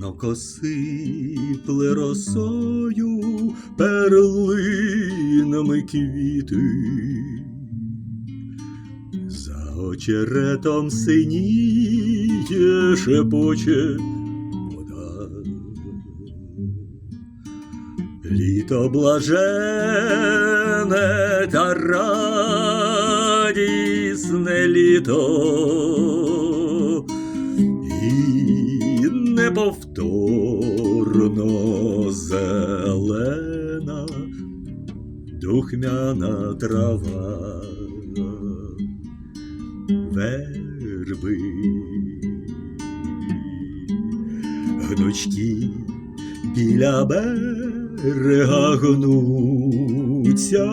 Ранок осипле росою перлинами квіти. За очеретом синіє шепоче вода. Літо блажене та радісне літо неповторно зелена духмяна трава верби гнучки біля берега гнуться.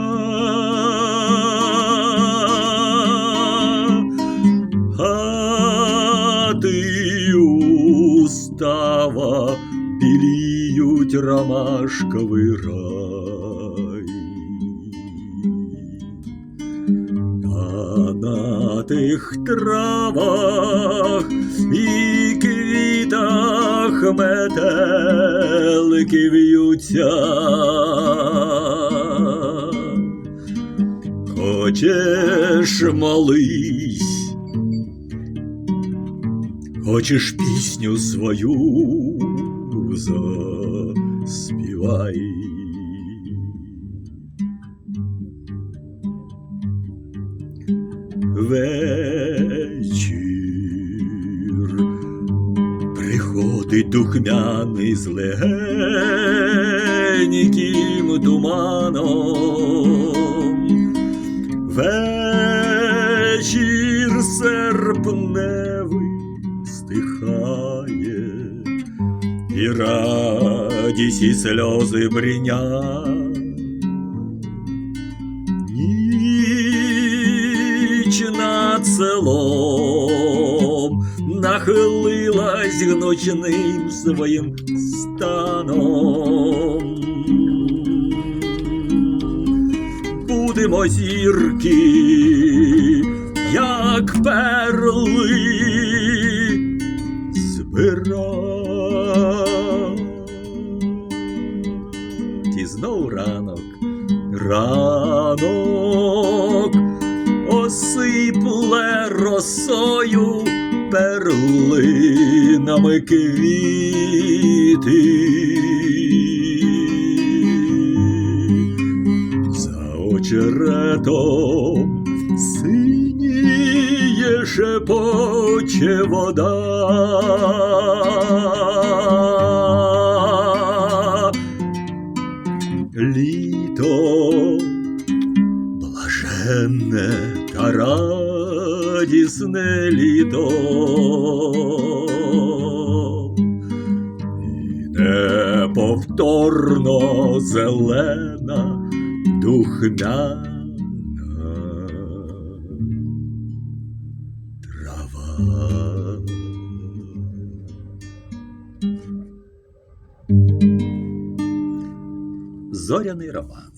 Устава біліють ромашковий рай. А на тих травах і квітах метелики в'ються. Хочеш молись, хочеш пісню свою заспівай. Вечір приходить духмяний з легеньким туманом. Вечір серпневий стихає, і радість і сльози бринять. Ніч над селом нахилилась гнучним своїм станом. Будемо зірки, як перли, збирать. І знов ранок, ранок осипле росою перлинами квіти. За очеретом шепоче вода. Літо блаженне та радісне літо. І зелена духмяна Зоряний роман.